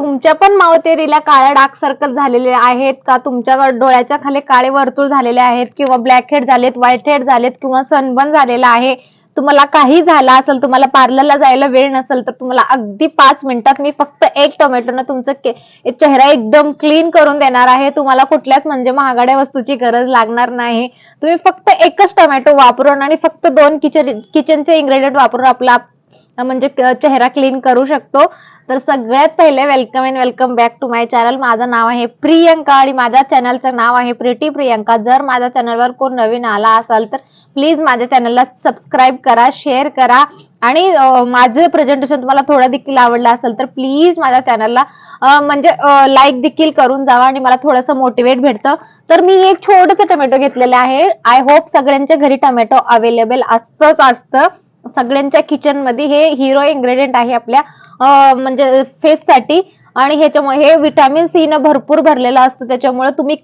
तुमच्या पण मावतेरीला काळ्या डार्क सर्कल झालेले आहेत का? तुमच्या डोळ्याच्या खाली काळे वर्तुळ झालेले आहेत किंवा ब्लॅक हेड झालेत व्हाईट हेड झालेत किंवा सनबर्न झालेला आहे? तुम्हाला काही झाला असेल तुम्हाला पार्लरला जायला वेळ नसेल तर तुम्हाला अगदी पाच मिनिटात मी फक्त एक टोमॅटोनं तुमचं चेहरा एकदम क्लीन करून देणार आहे. तुम्हाला कुठल्याच म्हणजे महागड्या वस्तूची गरज लागणार नाही. तुम्ही फक्त एकच टोमॅटो वापरून आणि फक्त दोन किचन किचनचे इंग्रेडियंट वापरून आपला म्हणजे चेहरा क्लीन करू शकतो. तर सगळ्यात पहिले welcome and welcome back to my channel माझं नाव आहे प्रियंका आणि माझ्या चॅनलचं नाव आहे प्रिटी प्रियंका. जर माझ्या चॅनलवर कोण नवीन आला असाल तर प्लीज माझ्या चॅनलला सबस्क्राईब करा शेअर करा. आणि माझं प्रेझेंटेशन तुम्हाला थोडं देखील आवडलं असेल तर प्लीज माझ्या चॅनलला म्हणजे लाईक देखील करून जावा आणि मला थोडंसं मोटिवेट भेटतं. तर मी एक छोटंसं टोमॅटो घेतलेलं आहे. आय होप सगळ्यांच्या घरी टोमॅटो अवेलेबल असतंच असतं. सगळ्यांच्या किचनमध्ये हे हिरो इन्ग्रेडियंट आहे आपल्या म्हणजे फेस साठी. आणि ह्याच्यामुळे हे विटॅमिन सी न भरपूर भरलेलं असतं. त्याच्यामुळे तुम्ही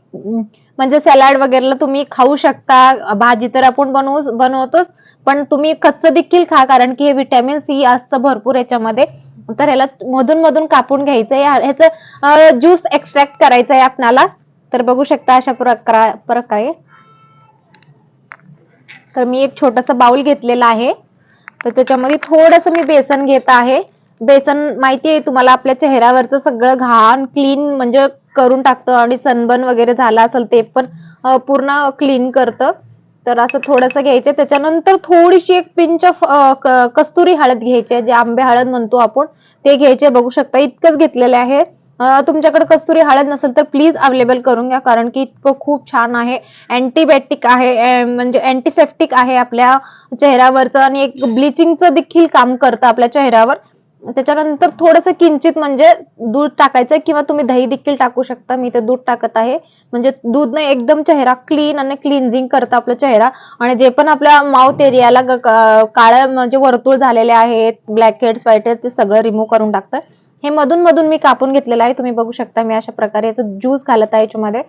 म्हणजे सॅलाड वगैरेला तुम्ही खाऊ शकता. भाजी तर आपण बनवू बनवतोच पण तुम्ही कच्चं देखील खा कारण की हे विटॅमिन सी असतं भरपूर याच्यामध्ये तर ह्याला मधून मधून कापून घ्यायचंय. ह्याचं ज्यूस एक्स्ट्रॅक्ट करायचं आहे आपणाला. तर बघू शकता अशा प्रकार प्रकारे. तर मी एक छोटस बाउल घेतलेला आहे. तर त्याच्यामध्ये थोडस मी बेसन घेत आहे. बेसन माहिती आहे तुम्हाला आपल्या चेहऱ्यावरचं सगळं घाण क्लीन म्हणजे करून टाकतं आणि सनबर्न वगैरे झाला असेल ते पण पूर्ण क्लीन करतं. तर असं थोडंसं घ्यायचं. त्याच्यानंतर थोडीशी एक पिंच ऑफ कस्तुरी हळद घ्यायची आहे जे आंबे हळद म्हणतो आपण ते घ्यायचे. बघू शकता इतकंच घेतलेले आहे. तुमच्याकडे कस्तुरी हळद नसेल तर प्लीज अवेलेबल करून घ्या कारण की इतकं खूप छान आहे. अँटीबायोटिक आहे म्हणजे अँटीसेप्टिक आहे आपल्या चेहऱ्यावरचं आणि एक ब्लिचिंगचं देखील काम करतं आपल्या चेहऱ्यावर. त्याच्यानंतर थोडंसं किंचित म्हणजे दूध टाकायचं किंवा तुम्ही दही देखील टाकू शकता. मी ते दूध टाकत आहे. म्हणजे दूध नाही एकदम चेहरा क्लीन आणि क्लिन्झिंग करतं आपला चेहरा. आणि जे पण आपल्या माउथ एरियाला काळ्या म्हणजे वर्तुळ झालेले आहेत ब्लॅक हेड्स व्हाईट हेड्स ते सगळं रिमूव्ह करून टाकतं हे मधून मधून मी कापून घेतलेलं आहे. तुम्ही बघू शकता मी अशा प्रकारे याचं ज्यूस घालत आहे याच्यामध्ये.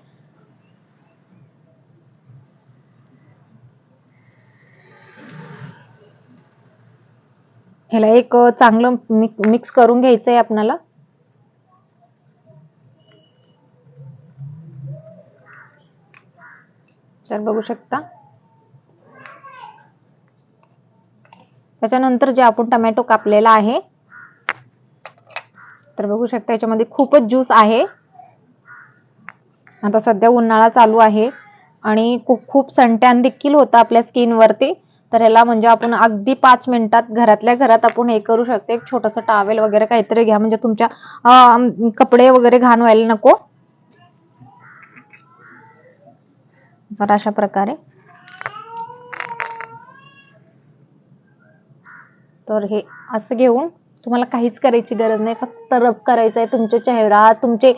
ह्याला एक चांगलं मिक्स करून घ्यायचं आहे आपल्याला तर बघू शकता. त्याच्यानंतर जे आपण टमॅटो कापलेला आहे तर बघू शकता याच्यामध्ये खूपच ज्यूस आहे. आता सध्या उन्हाळा चालू आहे आणि खूप खूप सनटॅन देखील होतं आपल्या स्किन वरती. तर ह्याला म्हणजे आपण अगदी पाच मिनिटात घरातल्या घरात आपण हे करू शकतो. एक छोटस टॉवेल वगैरे काहीतरी घ्या. म्हणजे तुमच्या कपडे वगैरे घाण व्हायला नको. तर अशा प्रकारे. तर हे असं घेऊन तुम्हाला काहीच करायची गरज नाही फक्त रब करायचं आहे तुमच्या चेहरा तुमचे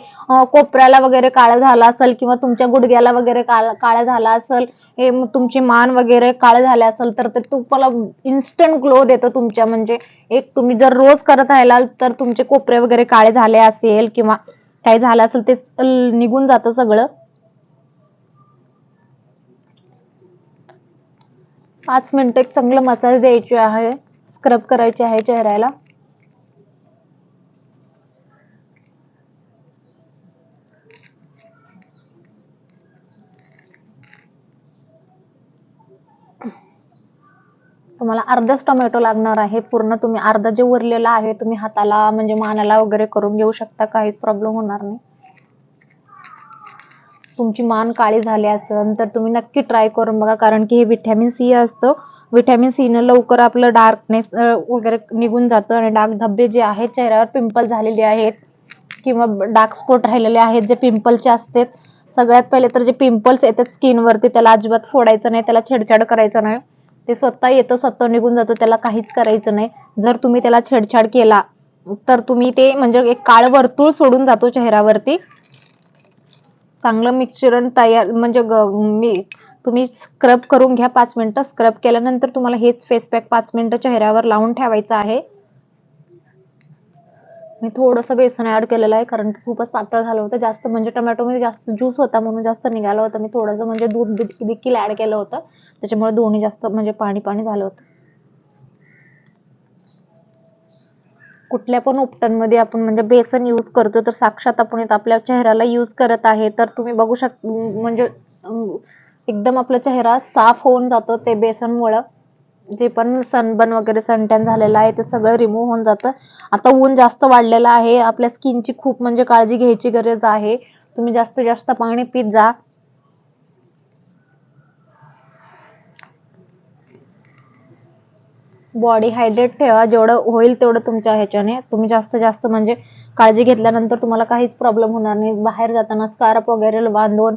कोपऱ्याला वगैरे काळा झाला असेल किंवा तुमच्या गुडघ्याला वगैरे काळा काळा झाला असेल हे तुमची मान वगैरे काळे झाले असेल तर ते तुम्हाला इन्स्टंट ग्लो देतो तुमच्या. म्हणजे एक तुम्ही जर रोज करत राहिलाल तर तुमचे कोपरे वगैरे काळे झाले असेल किंवा काही झालं असेल ते निघून जातं सगळं. पाच मिनिटं एक चांगलं मसाज द्यायची आहे स्क्रब करायची आहे चेहऱ्याला. तुम्हाला अर्धाच टोमॅटो लागणार आहे. पूर्ण तुम्ही अर्धा जे उरलेला आहे तुम्ही हाताला म्हणजे मानाला वगैरे करून घेऊ शकता. काहीच प्रॉब्लेम होणार नाही. तुमची मान काळी झाली असेल तर तुम्ही नक्की ट्राय करून बघा. कारण की हे व्हिटॅमिन सी असतं. विटॅमिन सी न लवकर आपलं डार्कनेस वगैरे निघून जातं आणि डार्क धब्बे जे आहेत चेहऱ्यावर पिंपल झालेले आहेत किंवा डार्क स्पॉट राहिलेले आहेत जे पिंपलचे असतात. सगळ्यात पहिले तर जे पिंपल्स येतात स्किनवरती त्याला अजिबात फोडायचं नाही त्याला छेडछाड करायचं नाही. ते स्वतः येतं स्वतः निघून जातं त्याला काहीच करायचं नाही. जर तुम्ही त्याला छेडछाड केला तर तुम्ही ते म्हणजे एक काळ वर्तुळ सोडून जातो चेहऱ्यावरती. चांगलं मिक्सचरण तयार म्हणजे मी तुम्ही स्क्रब करून घ्या पाच मिनिटं. स्क्रब केल्यानंतर तुम्हाला हेच फेस पॅक पाच मिनिटं चेहऱ्यावर लावून ठेवायचं आहे. मी थोडंसं बेसन ऍड केलेलं आहे कारण की खूपच पातळ झालं होतं. जास्त म्हणजे टोमॅटोमध्ये जास्त ज्यूस होता म्हणून जास्त निघालं होतं. मी थोडंसं म्हणजे दूध देखील ऍड केलं होतं. त्याच्यामुळे दोन्ही जास्त म्हणजे पाणी पाणी झालं होतं. कुठल्या पण उपटांमध्ये आपण म्हणजे बेसन यूज करतो तर साक्षात आपण इथं आपल्या चेहऱ्याला यूज करत आहे. तर तुम्ही बघू शक म्हणजे एकदम आपला चेहरा साफ होऊन जातो ते बेसनमुळं. जे पण सनबर्न वगैरे सनटॅन झालेलं आहे ते सगळं रिमूव्ह होऊन जातं. आता ऊन जास्त वाढलेलं आहे. आपल्या स्किनची खूप म्हणजे काळजी घ्यायची गरज आहे. तुम्ही जास्तीत जास्त पाणी पित जा. बॉडी हायड्रेट ठेवा. जेवढं होईल तेवढं तुमच्या ह्याच्याने. तुम्ही जास्त जास्त म्हणजे काळजी घेतल्यानंतर तुम्हाला काहीच प्रॉब्लेम होणार नाही. बाहेर जाताना स्कार्फ वगैरे बांधून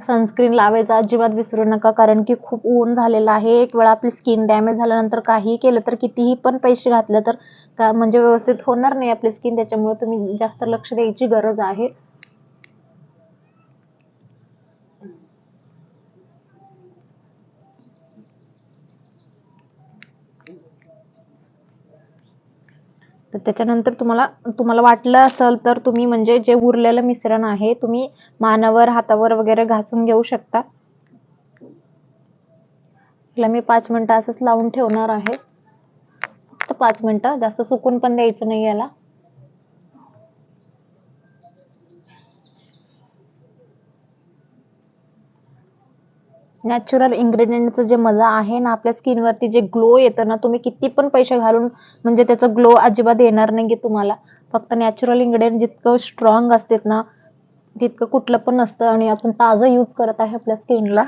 सनस्क्रीन लावायचा अजिबात विसरू नका कारण की खूप ऊन झालेलं आहे. एक वेळा आपली स्किन डॅमेज झाल्यानंतर काहीही केलं तर कितीही पण पैसे घातलं तर का म्हणजे व्यवस्थित होणार नाही आपली स्किन त्याच्यामुळे तुम्ही जास्त लक्ष द्यायची गरज आहे. तर त्याच्यानंतर तुम्हाला तुम्हाला वाटलं असेल तर तुम्ही म्हणजे जे उरलेलं मिश्रण आहे तुम्ही मानावर हातावर वगैरे घासून घेऊ शकता. मी पाच मिनिटं असंच लावून ठेवणार आहे. फक्त पाच मिनिटं जास्त सुकून पण द्यायचं नाही याला. नॅचरल इन्ग्रेडियंटचं जे मजा आहे ना आपल्या स्किनवरती जे ग्लो येतं ना तुम्ही किती पण पैसे घालून म्हणजे त्याचा ग्लो अजिबात येणार नाही तुम्हाला. फक्त नॅचरल इन्ग्रेडियंट जितकं स्ट्रॉंग असतात ना तितकं कुठलं पण नसतं आणि आपण ताजं यूज करत आहे आपल्या स्किनला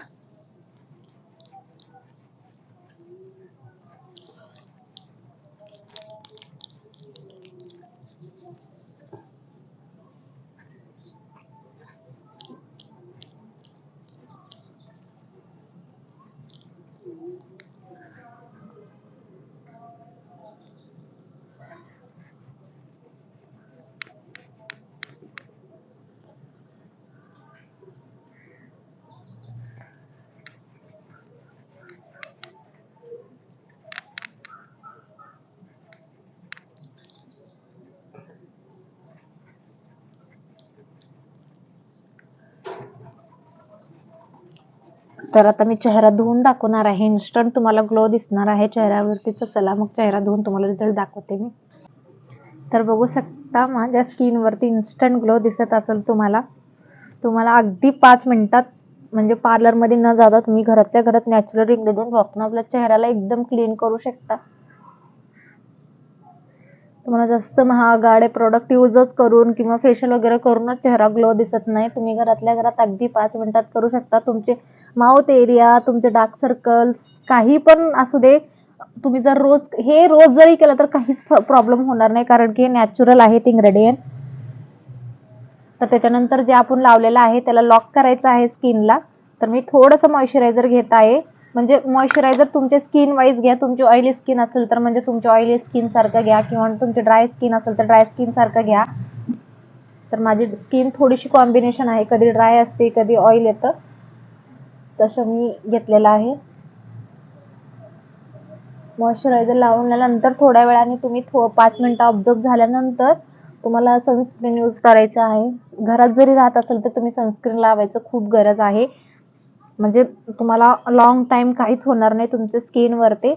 तर आता मी चेहरा धुवून दाखवणार आहे. इन्स्टंट तुम्हाला ग्लो दिसणार आहे चेहऱ्यावरती. तर चला मग चेहरा धुवून तुम्हाला रिझल्ट दाखवते मी. तर बघू शकता माझ्या स्किनवरती इन्स्टंट ग्लो दिसत असेल तुम्हाला. तुम्हाला अगदी पाच मिनिटात म्हणजे पार्लरमध्ये न जाता तुम्ही घरातल्या घरात नॅचरल इन्ग्रेडियंट वापरून आपल्या चेहऱ्याला एकदम क्लीन करू शकता. तुम्हाला जास्त महागाडे प्रोडक्ट यूजच करून किंवा फेशियल वगैरे करूनच चेहरा ग्लो दिसत नाही. तुम्ही घरातल्या घरात अगदी पाच मिनिटात करू शकता. तुमचे माउथ एरिया तुमचे डार्क सर्कल्स काही पण असू दे. तुम्ही जर रोज हे रोज जरी केलं तर काहीच प्रॉब्लेम होणार नाही. कारण की हे नॅचरल आहेत इन्ग्रेडियंट तर त्याच्यानंतर जे आपण लावलेलं आहे त्याला लॉक करायचं आहे स्किनला तर मी थोडंसं मॉइश्चरायझर घेत आहे. म्हणजे मॉइश्चरायझर तुमच्या स्किन वाईज घ्या तुमची ऑइली स्किन असेल तर म्हणजे तुमच्या ऑइली स्किन सारखं घ्या किंवा तुमची ड्राय स्किन असेल तर ड्राय स्किन सारखं घ्या. तर माझी स्किन थोडीशी कॉम्बिनेशन आहे कधी ड्राय असते कधी ऑइल येतं. तसं मी घेतलेलं आहे. मॉइश्चरायझर लावल्यानंतर थोड्या वेळाने तुम्ही थो पाच मिनटं ऑब्झर्व झाल्यानंतर तुम्हाला सनस्क्रीन यूज करायचं आहे. घरात जरी राहत असेल तर तुम्ही सनस्क्रीन लावायचं खूप गरज आहे. म्हणजे तुम्हाला लॉंग टाईम काहीच होणार नाही तुमच्या स्किनवरती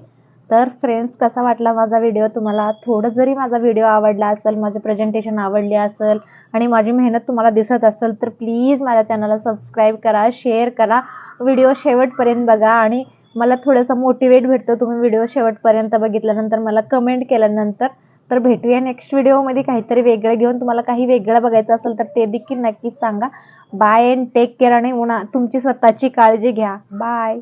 तर फ्रेंड्स कसा वाटला माझा व्हिडिओ तुम्हाला थोडं जरी माझा व्हिडिओ आवडला असेल माझे प्रेझेंटेशन आवडले असेल आणि माझी मेहनत तुम्हाला दिसत असेल तर प्लीज माझ्या चॅनलला सबस्क्राईब करा शेअर करा. व्हिडिओ शेवटपर्यंत बघा आणि मला थोडंसं मोटिवेट भेटतं. तुम्ही व्हिडिओ शेवटपर्यंत बघितल्यानंतर मला कमेंट केल्यानंतर तर भेटूया नेक्स्ट व्हिडिओमध्ये काहीतरी वेगळं घेऊन तुम्हाला काही वेगळं बघायचं असेल तर ते देखील नक्कीच सांगा. बाय अँड टेक केअर आणि उन्हा तुमची स्वतःची काळजी घ्या. बाय